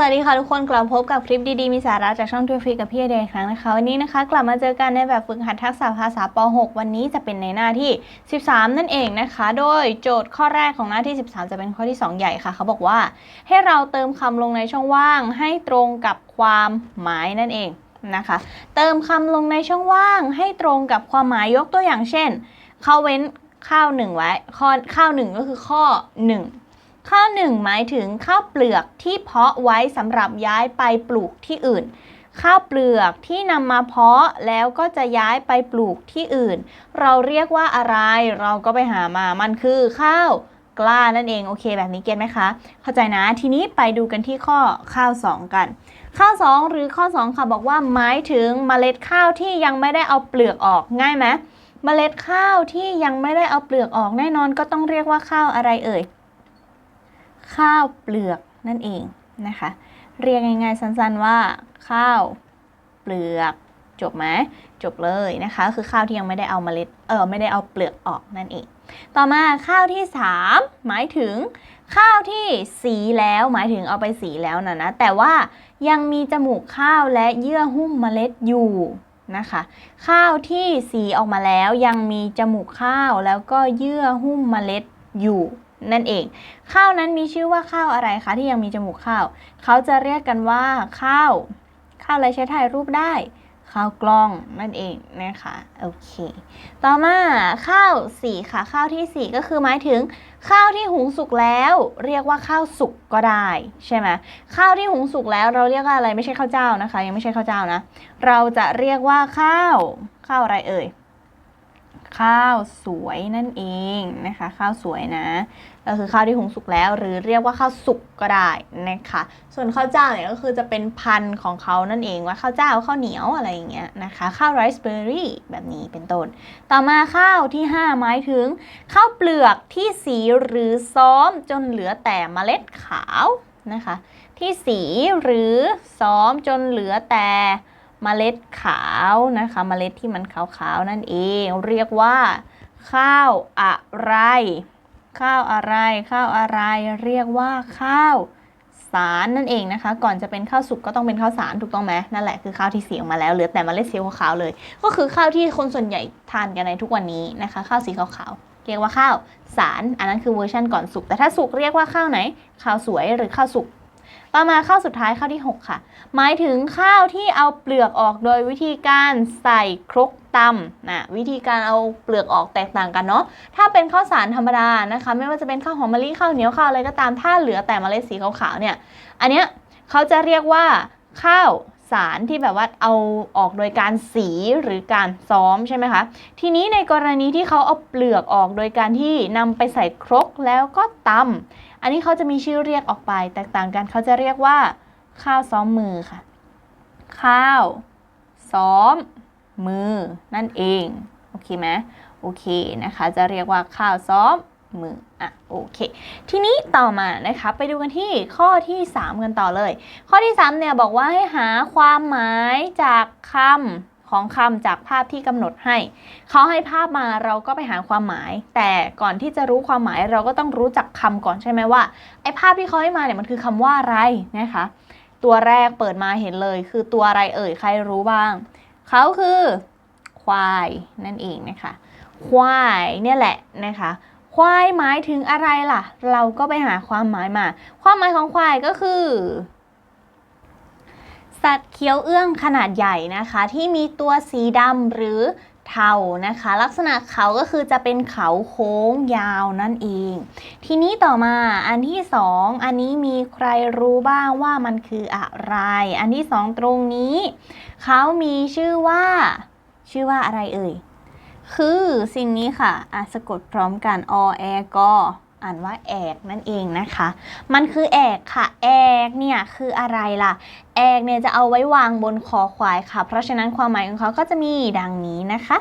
สวัสดีค่ะทุกคนกลับพบกับคลิปดีๆ มีสาระจากช่องทูฟรีกับพี่เดียอีกครั้งนะคะวันนี้นะคะกลับมาเจอกันในแบบฝึกหัดทักษะภาษาป .6 วันนี้จะเป็นในหน้าที่ 13 นั่นเองนะคะ โดยโจทย์ข้อแรกของหน้าที่ 13 จะเป็นข้อที่ 2 ใหญ่ค่ะ เขาบอกว่า ให้เราเติมคำลงในช่องว่างให้ตรงกับความหมายนั่นเองนะคะ เติมคำลงในช่องว่างให้ตรงกับความหมายยกตัวอย่างเช่น เขาเว้นข้าวหนึ่งไว้ข้อข้าวหนึ่งก็คือข้อ 1 ข้าวหนึ่งหมายถึงข้าวเปลือกที่เพาะไว้สำหรับย้ายไปปลูกที่อื่น ข้าวเปลือกที่นำมาเพาะแล้วก็จะย้ายไปปลูกที่อื่น เราเรียกว่าอะไร เราก็ไปหามา มันคือข้าวกล้านั่นเองโอเคแบบนี้เก็ตไหมคะ เข้าใจนะทีนี้ไปดูกันที่ข้อข้าว 2 กัน ข้าว 2 หรือข้อ 2 ค่ะบอกว่าหมายถึงเมล็ดข้าวที่ยังไม่ได้เอาเปลือกออกง่ายไหมเมล็ดข้าวที่ยังไม่ได้เอาเปลือกออกแน่นอนก็ต้องเรียกว่าข้าวอะไรเอ่ย ข้าวเปลือกนั่นเองนะคะ เรียกง่ายๆสั้นๆว่า ข้าวเปลือกจบไหมจบเลยนะคะ คือข้าวที่ยังไม่ได้เอาเมล็ดเออไม่ได้เอาเปลือกออกนั่นเอง ต่อมาข้าวที่ 3 หมายถึง ข้าวที่สีแล้วหมายถึงเอาไปสีแล้วนะนะแต่ว่ายังมีจมูกข้าวและเยื่อหุ้มเมล็ดอยู่นะคะ ข้าวที่สีออกมาแล้วยังมีจมูกข้าวแล้วก็เยื่อหุ้มเมล็ดอยู่ นั่นเอง ข้าวนั้นมีชื่อว่าข้าวอะไรคะที่ยังมีจมูกข้าว เขาจะเรียกกันว่าข้าว ข้าวอะไรใช้ถ่ายรูปได้ ข้าวกล้องนั่นเองนะคะโอเค ต่อมาข้าวสีค่ะ ข้าวที่สีก็คือหมายถึง ข้าวที่หุงสุกแล้ว เรียกว่าข้าวสุกก็ได้ ใช่ไหมข้าวที่หุงสุกแล้วเราเรียกว่าอะไรไม่ใช่ข้าวเจ้านะคะ ยังไม่ใช่ข้าวเจ้านะ เราจะเรียกว่าข้าว ข้าวอะไรเอ่ย ข้าวสวยนั่นเองนะคะ ข้าวสวยนะก็คือข้าวที่หุงสุกแล้ว หรือเรียกว่าข้าวสุกก็ได้นะคะ ส่วนข้าวเจ้าเนี่ยก็คือจะเป็นพันธุ์ของเขานั่นเองว่าข้าวเจ้าข้าวเหนียวอะไรอย่างเงี้ยนะคะ ข้าวไรซ์เบอร์รี่แบบนี้เป็นต้น ต่อมาข้าวที่ 5 หมายถึง ข้าวเปลือกที่สีหรือซ้อมจนเหลือแต่เมล็ดขาวนะคะ ที่สีหรือซ้อมจนเหลือแต่ เมล็ดขาวนะคะเมล็ดที่มันขาวๆนั่นเอง เรียกว่า ข้าวอะไร ข้าวอะไร ข้าวอะไร เรียกว่าข้าวสารนั่นเองนะคะ ก่อนจะเป็นข้าวสุกก็ต้องเป็นข้าวสารถูกต้องไหมนั่นแหละคือข้าวที่เสียออกมาแล้วเหลือแต่เมล็ดสีขาวๆเลย ก็คือข้าวที่คนส่วนใหญ่ทานกันในทุกวันนี้นะคะ ข้าวสีขาวๆเรียกว่าข้าวสาร อันนั้นคือเวอร์ชันก่อนสุกแต่ถ้าสุกเรียกว่าข้าวไหน ข้าวสวยหรือข้าวสุก ต่อมาข้าวสุดท้ายข้าวที่ 6 ค่ะ หมายถึงข้าวที่เอาเปลือกออกโดยวิธีการใส่ครกตำนะวิธีการเอาเปลือกออกแตกต่างกันเนาะถ้าเป็นข้าวสารธรรมดานะคะ ไม่ว่าจะเป็นข้าวหอมมะลิข้าวเหนียวข้าวอะไรก็ตามถ้าเหลือแต่เมล็ดสีขาวๆเนี่ยอันเนี้ยเขาจะเรียกว่าข้าว สารที่แบบว่าเอาออกโดยการสีหรือการซ้อมใช่ไหมคะ ทีนี้ในกรณีที่เขาเอาเปลือกออกโดยการที่นำไปใส่ครกแล้วก็ตำอันนี้เขาจะมีชื่อเรียกออกไป แตกต่างกันเขาจะเรียกว่า ข้าวซ้อมมือค่ะ ข้าว ซ้อม มือ นั่นเอง โอเคไหมโอเคนะคะ จะเรียกว่าข้าวซ้อม มืออะโอเค ทีนี้ต่อมานะคะไปดูกันที่ข้อที่ 3 กันต่อเลย ข้อที่3เนี่ยบอกว่าให้หาความหมายจากคำของคำจากภาพที่กำหนดให้ เขาให้ภาพมาเราก็ไปหาความหมาย แต่ก่อนที่จะรู้ความหมายเราก็ต้องรู้จักคำก่อนใช่ไหมว่าไอ้ภาพที่เขาให้มาเนี่ยมันคือคำว่าอะไรนะคะ ตัวแรกเปิดมาเห็นเลย คือตัวอะไรเอ่ยใครรู้บ้างเขาคือควายนั่นเองนะคะควายเนี่ยแหละนะคะ ควายหมายถึงอะไรล่ะ เราก็ไปหาความหมายมา ความหมายของควายก็คือ สัตว์เคี้ยวเอื้องขนาดใหญ่นะคะ ที่มีตัวสีดำหรือเทานะคะ ลักษณะเขาก็คือจะเป็นเขาโค้งยาวนั่นเอง ทีนี้ต่อมาอันที่สองอันนี้มีใครรู้บ้างว่ามันคืออะไร อันที่สองตรงนี้ เขามีชื่อว่า ชื่อว่าอะไรเอ่ย คือสิ่งนี้ค่ะอะสะกดพร้อมกันอแอกออ่านว่าแอกนั่นเองนะคะ มันคือแอกค่ะ แอกเนี่ยคืออะไรล่ะ แอกเนี่ยจะเอาไว้วางบนคอควายค่ะ เพราะฉะนั้นความหมายของเขาก็จะมีดังนี้นะคะ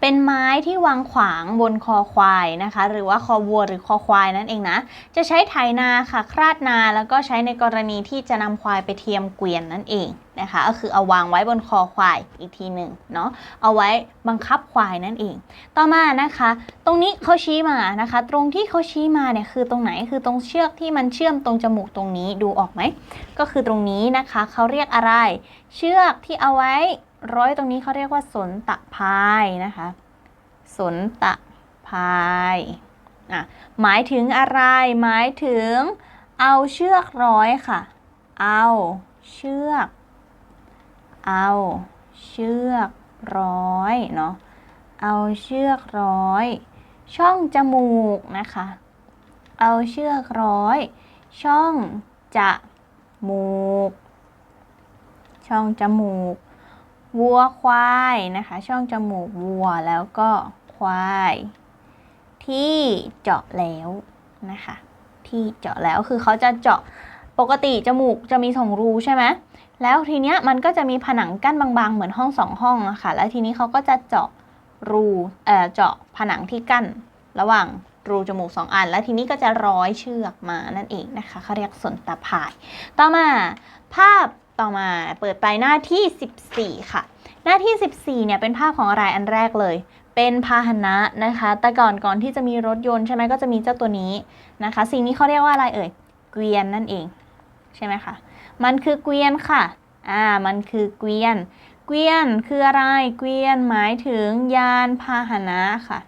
เป็นไม้ที่วางขวางบนคอควายนะคะ หรือว่าคอวัวหรือคอควายนั่นเองนะ จะใช้ไถนาค่ะ คราดนาแล้วก็ใช้ในกรณีที่จะนำควายไปเทียมเกวียนนั่นเองนะคะก็คือเอาวางไว้บนคอควายอีกทีหนึ่งเนาะเอาไว้บังคับควายนั่นเอง ต่อมานะคะ ตรงนี้เขาชี้มานะคะ ตรงที่เขาชี้มาเนี่ยคือตรงไหนคือตรงเชือกที่มันเชื่อมตรงจมูกตรงนี้ดูออกไหมก็คือตรงนี้นะคะเขาเรียกอะไร เชือกที่เอาไว้ร้อยตรงนี้เขาเรียกว่าสนตะพายนะคะสนตะพายอะหมายถึงอะไรหมายถึงเอาเชือกร้อยค่ะ เอาเชือก เอาเชือกร้อยเนาะ เอาเชือกร้อย ช่องจมูกนะคะ เอาเชือกร้อย ช่องจมูก ช่องจมูก วัวควายนะคะ ช่องจมูกวัวแล้วก็ควาย ที่เจาะแล้วนะคะ ที่เจาะแล้วคือเขาจะเจาะ ปกติจมูกจะมีสองรูใช่ไหมแล้วทีเนี้ยมันก็จะมีผนังกั้นบางๆ เหมือนห้องสองห้องอะค่ะ แล้วทีนี้เขาก็จะเจาะรูเอ่อเจาะผนังที่กั้น ระหว่างรูจมูกสองอัน แล้วทีนี้ก็จะร้อยเชือกมานั่นเองนะคะเขาเรียกสนตะพาย ต่อมาภาพต่อมาเปิดไปหน้าที่ 14 ค่ะ หน้าที่ 14เนี่ยเป็นภาพของอะไรอันแรกเลย เป็นพาหนะนะคะ แต่ก่อนก่อนที่จะมีรถยนต์ใช่ไหมก็จะมีเจ้าตัวนี้นะคะ สิ่งนี้เขาเรียกว่าอะไรเอ่ยเกวียนนั่นเอง ใช่ไหมคะ มันคือเกวียนค่ะ อ่า มันคือเกวียน เกวียนคืออะไร เกวียนหมายถึงยานพาหนะค่ะ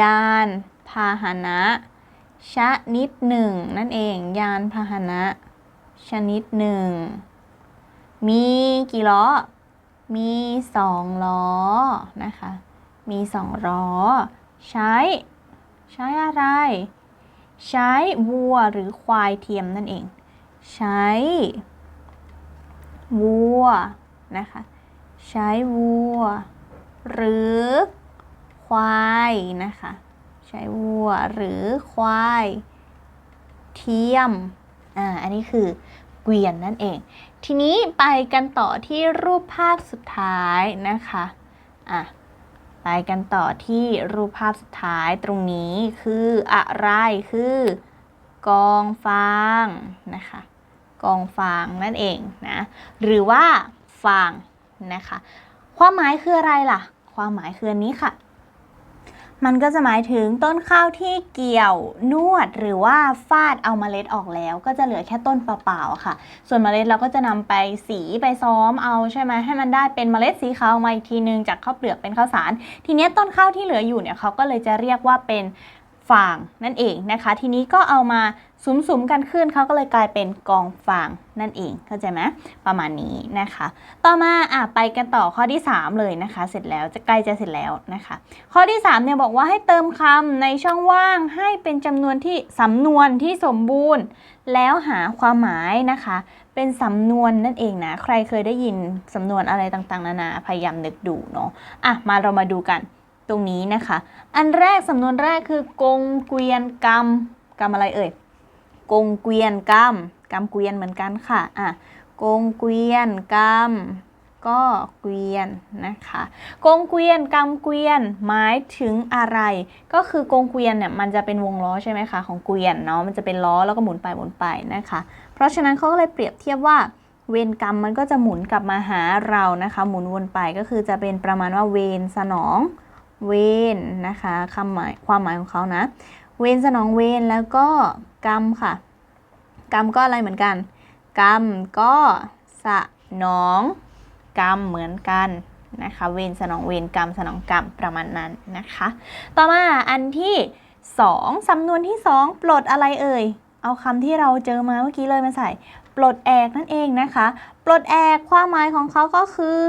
ยานพาหนะชนิดหนึ่งนั่นเอง ยานพาหนะชนิดหนึ่ง มีกี่ล้อ มีสองล้อนะคะ มีสองล้อ ใช้ ใช้อะไร ใช้วัวหรือควายเทียมนั่นเอง ใช้วัวนะคะ ใช้วัว หรือควายนะคะ ใช้วัวหรือควาย เทียมอ่าอันนี้คือเกวียนนั่นเอง ทีนี้ไปกันต่อที่รูปภาพสุดท้ายนะคะอะไปกันต่อที่รูปภาพสุดท้ายตรงนี้คืออะไรคือกองฟางนะคะ กองฟางนั่นเองนะหรือว่าฟางนะคะความหมายคืออะไรล่ะ ความหมายคืออันนี้ค่ะ มันก็จะหมายถึงต้นข้าวที่เกี่ยวนวดหรือว่าฟาดเอาเมล็ดออกแล้ว ก็จะเหลือแค่ต้นเปล่าๆค่ะ ส่วนเมล็ดเราก็จะนำไปสีไปซ้อมเอาใช่ไหมให้มันได้เป็นเมล็ดสีขาวมาอีกทีนึงจากข้าวเปลือกเป็นข้าวสาร ทีเนี้ยต้นข้าวที่เหลืออยู่เนี่ยเขาก็เลยจะเรียกว่าเป็น ฟางนั่นเองนะคะ ทีนี้ก็เอามาสุมๆกันขึ้นเขาก็เลยกลายเป็นกองฟางนั่นเองเข้าใจไหมประมาณนี้นะคะ ต่อมาอะไปกันต่อข้อที่ 3 เลยนะคะ เสร็จแล้วจะใกล้จะเสร็จแล้วนะคะ ข้อที่3เนี่ยบอกว่าให้เติมคำในช่องว่างให้เป็นจำนวนที่สำนวนที่สมบูรณ์ แล้วหาความหมายนะคะ เป็นสำนวนนั่นเองนะใครเคยได้ยินสำนวนอะไรต่างๆ นานาพยายามนึกดูเนาะอะมาเรามาดูกัน ตรงนี้นะคะ อันแรกสำนวนแรกคือกงเกวียนกรรมกรรมอะไรเอ่ยกงเกวียนกรรมกรรมเกวียนเหมือนกันค่ะอะกงเกวียนกรรมก็เกวียนนะคะกงเกวียนกำเกวียนหมายถึงอะไร ก็คือกงเกวียนเนี่ยมันจะเป็นวงล้อใช่ไหมคะของเกวียนเนาะมันจะเป็นล้อแล้วก็หมุนไปหมุนไปนะคะ เพราะฉะนั้นเขาก็เลยเปรียบเทียบว่า เวรกรรมมันก็จะหมุนกลับมาหาเรานะคะ หมุนวนไปก็คือจะเป็นประมาณว่าเวรสนอง เวรนะคะคำหมายความหมายของเขานะเวรสนองเวรแล้วก็กรรมค่ะ กรรมก็อะไรเหมือนกัน กรรมก็สนองกรรมเหมือนกันนะคะเวรสนองเวรกรรมสนองกรรมประมาณนั้นนะคะ ต่อมาอันที่ 2 สำนวนที่ 2 ปลดอะไรเอ่ย เอาคำที่เราเจอมาเมื่อกี้เลยมาใส่ ปลดแอกนั่นเองนะคะ ปลดแอกความหมายของเขาก็คือ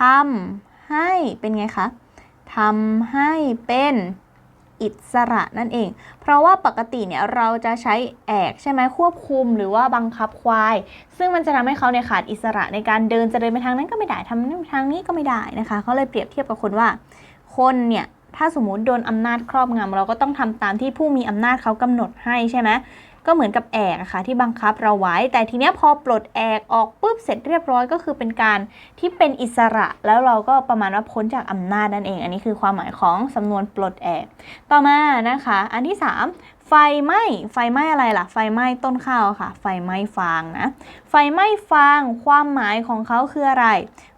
ทำให้เป็นไงคะ ทำให้เป็นอิสระนั่นเอง เพราะว่าปกติเนี่ยเราจะใช้แอกใช่ไหมควบคุมหรือว่าบังคับควาย ซึ่งมันจะทำให้เขาเนี่ยขาดอิสระในการเดินจะเดินไปทางนั้นก็ไม่ได้ทำทางนี้ก็ไม่ได้นะคะเขาเลยเปรียบเทียบกับคนว่า คนเนี่ยถ้าสมมติโดนอำนาจครอบงำเราก็ต้องทำตามที่ผู้มีอำนาจเขากำหนดให้ใช่ไหม ก็เหมือนกับแอกอะค่ะที่บังคับเราไว้ แต่ทีเนี้ยพอปลดแอกออกปุ๊บเสร็จเรียบร้อยก็คือเป็นการที่เป็นอิสระแล้วเราก็ประมาณว่าพ้นจากอำนาจนั่นเอง อันนี้คือความหมายของสำนวนปลดแอกต่อมานะคะ อันที่ 3ไฟไหม้ไฟไหม้อะไรล่ะ ไฟไหม้ต้นข้าวค่ะ ไฟไหม้ฟางนะ ไฟไหม้ฟาง ความหมายของเขาคืออะไร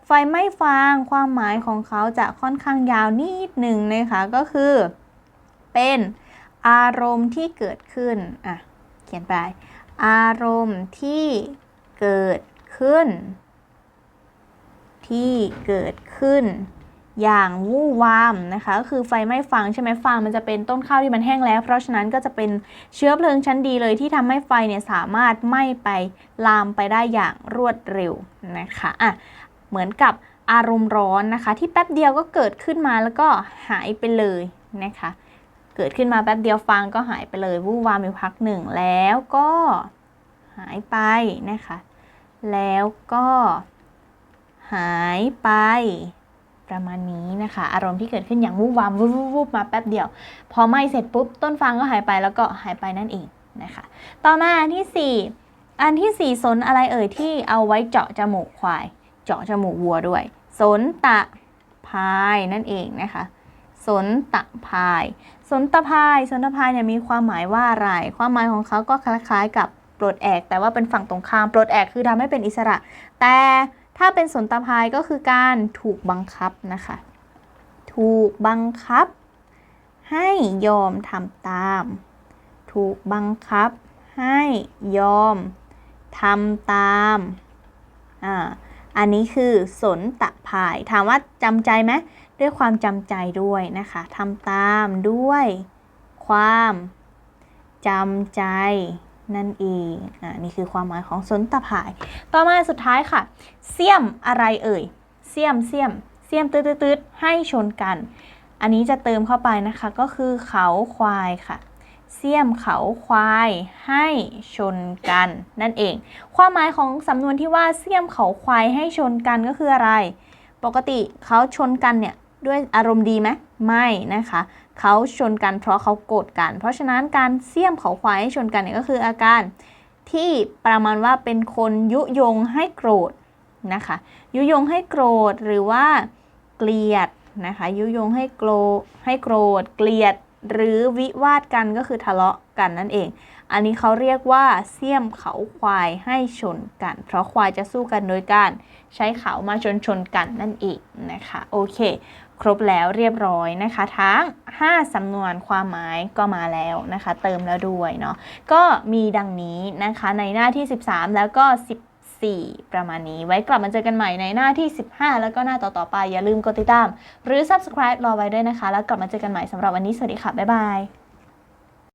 ไฟไหม้ฟาง ความหมายของเขาจะค่อนข้างยาวนิดหนึ่งนะคะ ก็คือ เป็นอารมณ์ที่เกิดขึ้นอะ ขียนไป อารมณ์ที่เกิดขึ้น ที่เกิดขึ้น อย่างวู่วามนะคะก็คือไฟไหม้ฟางใช่ไหมฟางมันจะเป็นต้นข้าวที่มันแห้งแล้ว เพราะฉะนั้นก็จะเป็นเชื้อเพลิงชั้นดีเลยที่ทำให้ไฟเนี่ยสามารถไหม้ไปลามไปได้อย่างรวดเร็วนะคะอะเหมือนกับอารมณ์ร้อนนะคะ ที่แป๊บเดียวก็เกิดขึ้นมาแล้วก็หายไปเลยนะคะ เกิดขึ้นมาแป๊บเดียวฟางก็หายไปเลยวู่วามอยู่พักหนึ่งแล้วก็หายไปนะคะ แล้วก็หายไปประมาณนี้นะคะ อารมณ์ที่เกิดขึ้นอย่างวูบวามวูบวูบวูบมาแป๊บเดียว พอไหม้เสร็จปุ๊บต้นฟางก็หายไปแล้วก็หายไปนั่นเองนะคะ ต่อมาอันที่ 4 อันที่ 4 สนอะไรเอ่ยที่เอาไว้เจาะจมูกควาย เจาะจมูกวัวด้วย สนตะพายนั่นเองนะคะ สนตะพาย สนตะพาย สนตะพายเนี่ยมีความหมายว่าอะไร ความหมายของเขาก็คล้ายๆ กับปลดแอก แต่ว่าเป็นฝั่งตรงข้ามปลดแอกคือทำให้เป็นอิสระ แต่ถ้าเป็นสนตะพายก็คือการถูกบังคับนะคะ ถูกบังคับ ให้ยอมทำตาม ถูกบังคับ ให้ยอมทำตามอ่าอันนี้คือสนตะพาย ถามว่าจำใจไหม ด้วยความจำใจด้วยนะคะทำตามด้วย ความจำใจนั่นเอง อ่า นี่คือความหมายของสนตะพาย ต่อมาสุดท้ายค่ะ เสียมอะไรเอ่ย เสียมเสียม เสียมตืดตืดๆให้ชนกัน อันนี้จะเติมเข้าไปนะคะ ก็คือเขาควายค่ะ เสียมเขาควายให้ชนกัน นั่นเอง ความหมายของสำนวนที่ว่าเสียมเขาควายให้ชนกันก็คืออะไร ปกติเขาชนกันเนี่ย ด้วยอารมณ์ดีไหมไม่นะคะ เขาชนกันเพราะเขาโกรธกัน เพราะฉะนั้นการเสียมเขาควายให้ชนกันเนี่ยก็คืออาการที่ประมาณว่าเป็นคนยุยงให้โกรธนะคะ ยุยงให้โกรธหรือว่าเกลียดนะคะยุยงให้โกรธให้โกรธ เกลียด หรือวิวาทกันก็คือทะเลาะกันนั่นเอง อันนี้เขาเรียกว่าเสียมเขาควายให้ชนกัน เพราะควายจะสู้กันโดยการใช้เขามาชนชนกันนั่นเองนะคะโอเค ครบแล้วเรียบร้อยนะคะ ทั้ง 5 สำนวนความหมายก็มาแล้วนะคะ เติมแล้วด้วยเนาะก็มีดังนี้นะคะในหน้าที่ 13 แล้วก็14ประมาณนี้ไว้กลับมาเจอกันใหม่ในหน้าที่ 15 แล้วก็หน้าต่อ ๆ ไป อย่าลืมกดติดตาม หรือ subscribe รอไว้ด้วยนะคะ แล้วกลับมาเจอกันใหม่สำหรับวันนี้ สวัสดีค่ะ บ๊ายบาย